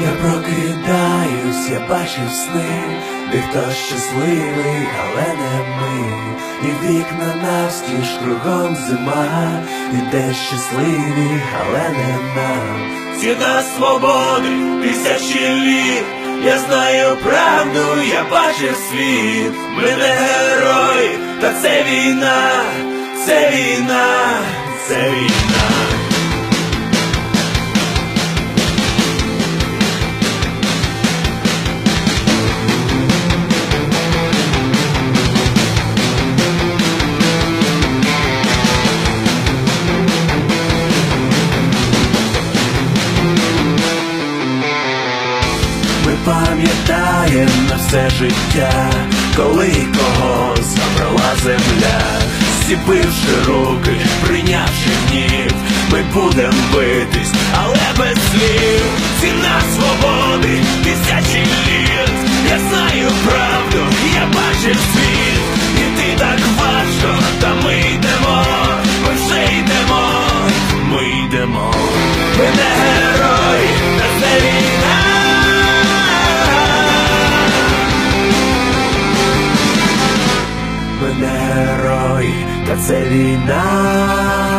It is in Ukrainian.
Я прокидаюсь, я бачив сни, де щасливий, але не ми. І вікна навстіж кругом зима, і де щасливі, але не нам. Ціна свободи, тисячі літ. Я знаю правду, я бачив світ. Ми не герої, та це війна, це війна, це війна. Ми пам'ятаємо на все життя, коли кого забрала земля, зціпивши руки, прийнявши гнів, ми будем битись, але без слів, ціна свободи, Не та це війна.